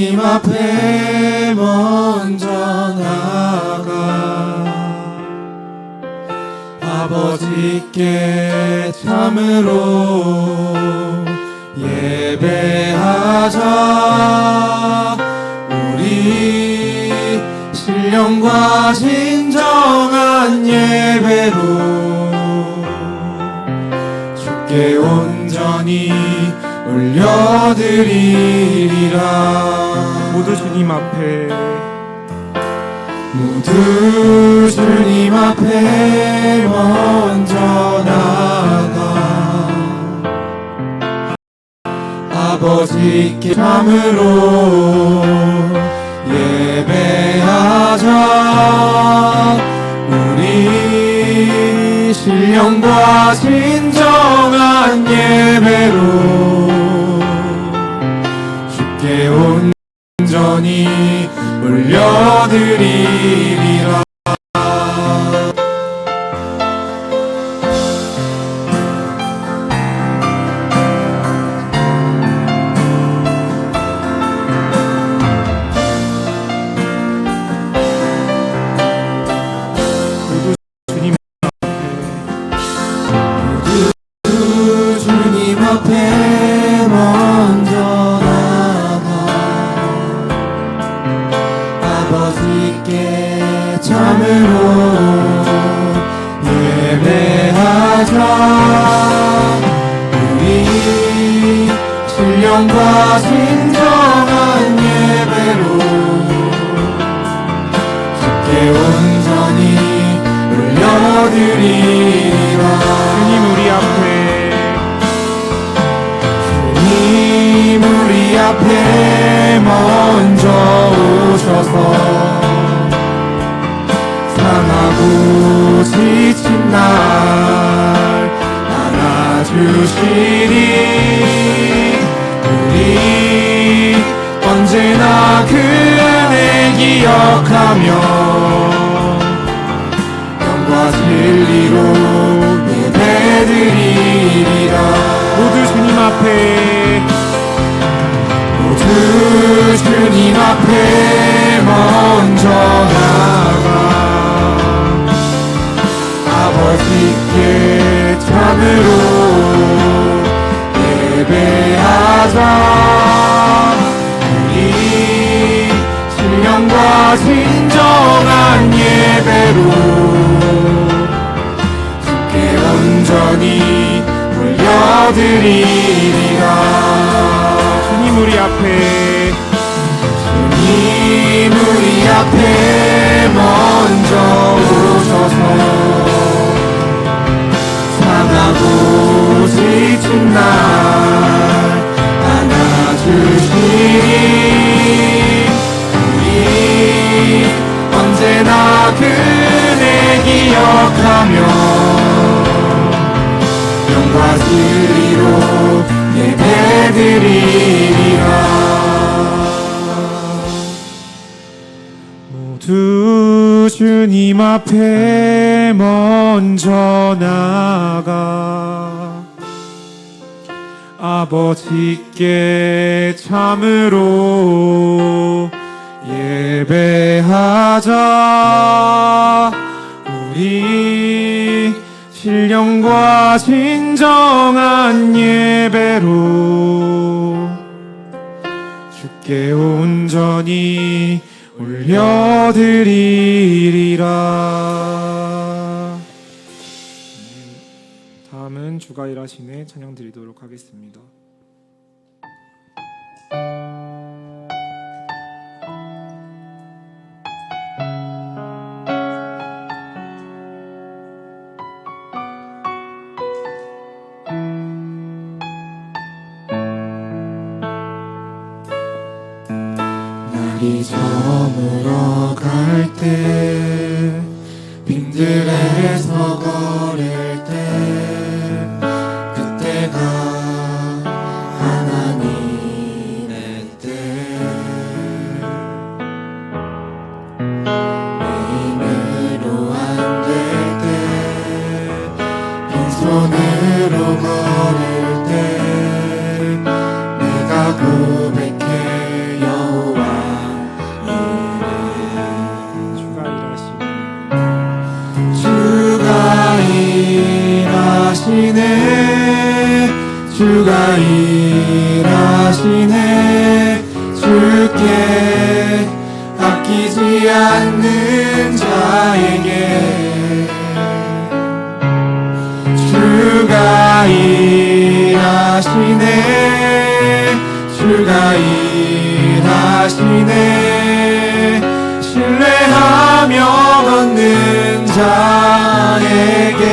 주님 앞에 먼저 나가. 아버지께 참으로 예배하자. 우리 신령과 진정한 예배로 주께 온전히 올려드리리라 모두 주님 앞에. 모두 주님 앞에 먼저 나가. 아버지께 참으로 예배하자. 우리 신령과 진정한 예배로 온전히 올려드리 진정한 예배로 주께 온전히 올려드리리라. 주님 우리 앞에. 주님 우리 앞에 먼저 오셔서 상하고 지친 날 안아주시 기억하며 영과 진리로 예배드리리라. 모두 주님 앞에. 모두 주님 앞에 먼저 나가. 아버지께 참으로 예배하자 우리 신령과 진정한 예배로 주께 온전히 올려드리리라. 주님 우리 앞에. 주님 우리 앞에 먼저 모두 주님 앞에 먼저 나가. 아버지께 참으로 예배하자. 우리 신령과 진정한 예배로 주께 온전히 올려드리리라. 다음은 주가 일하시네 찬양 드리도록 하겠습니다. 날이 저물어 갈때 빈들에서 걸 나 일하시네. 신뢰하며 걷는 자에게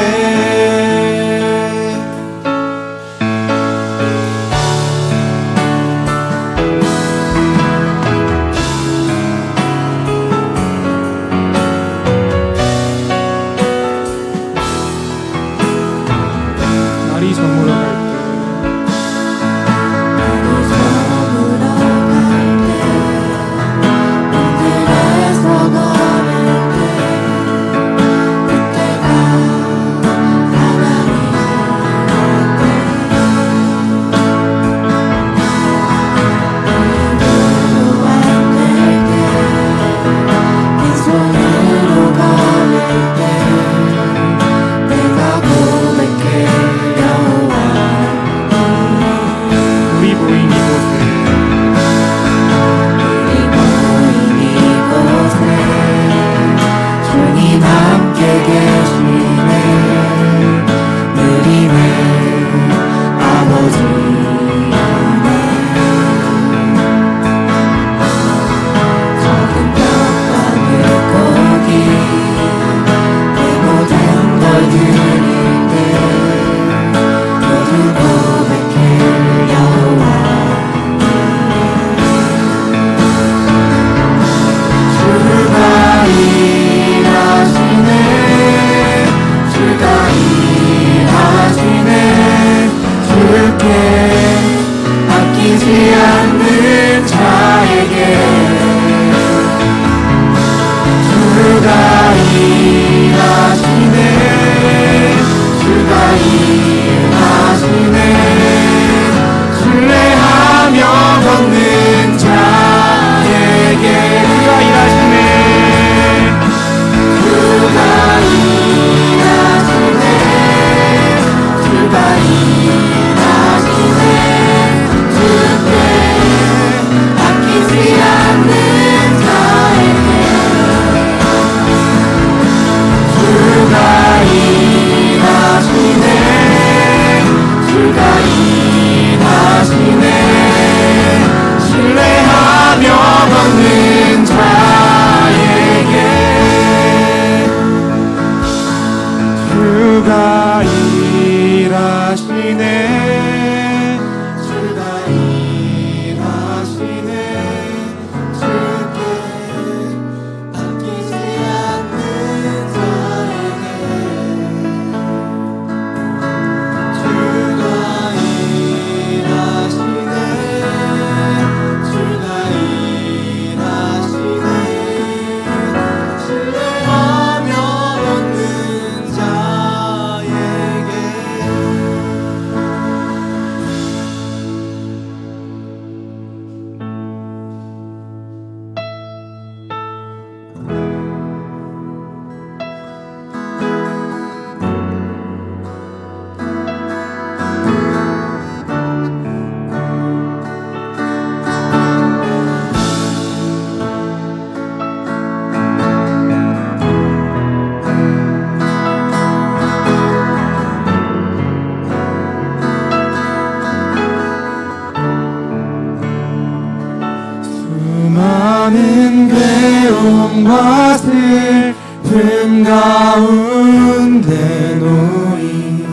슬픔 가운데 놓인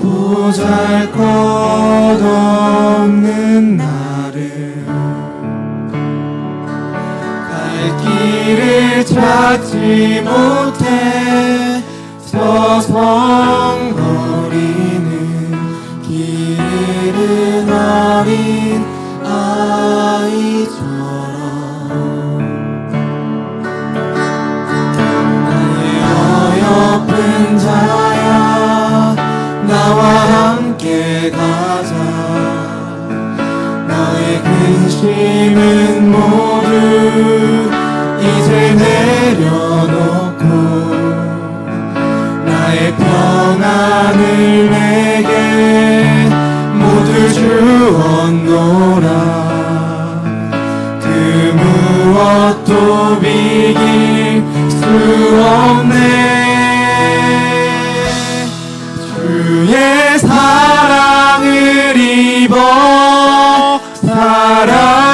보잘 것 없는 나를 갈 길을 찾지 못해 서성거리는 길은 어린 아이처 무엇도 비길 수 없네. 주의 사랑을 입어 살아